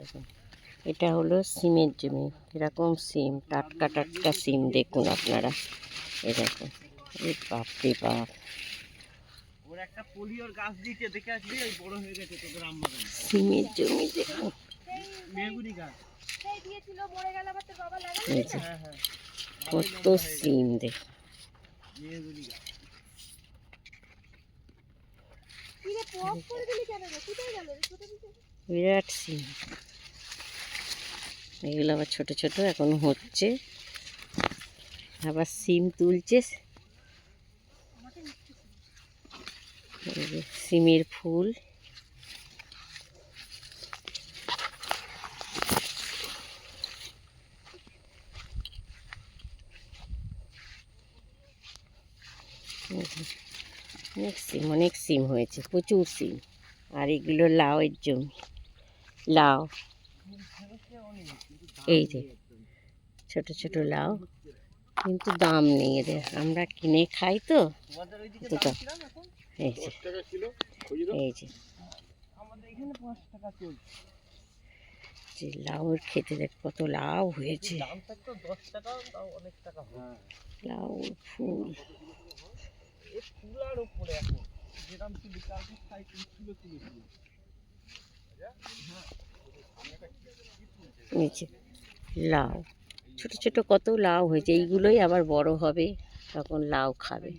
দেখুন। এটা হলো সিমের জমি। এরকম সিম টাটকা টাটকা সিম দেখুন আপনারা। এ দেখুন। এ বাপরে বাপ। হয়ে আম বাগানে সিমের জমি দেখুন। হ্যাঁ হ্যাঁ। কত সিম দেখুন রে? রে? রে বিরাট সিম। এগুলো আবার ছোট ছোট, এখন হচ্ছে। আবার সিম তুলছে। সিমের ফুল। অনেক সিম অনেক সিম হয়েছে, প্রচুর সিম। আর এগুলো লাউয়ের জমি, লাউ। এই যে, ছোট ছোট লাউ। কিন্তু দাম নেই এদের। আমরা কিনে খাই তো। এই যে এই যে। যে লাউয়ের খেতে দেখ কত লাউ হয়েছে। হয় লাউ ফুল নিচে লাউ। ছোট ছোট কত লাউ হয়েছে এইগুলোই আবার বড় হবে তখন লাউ খাবে।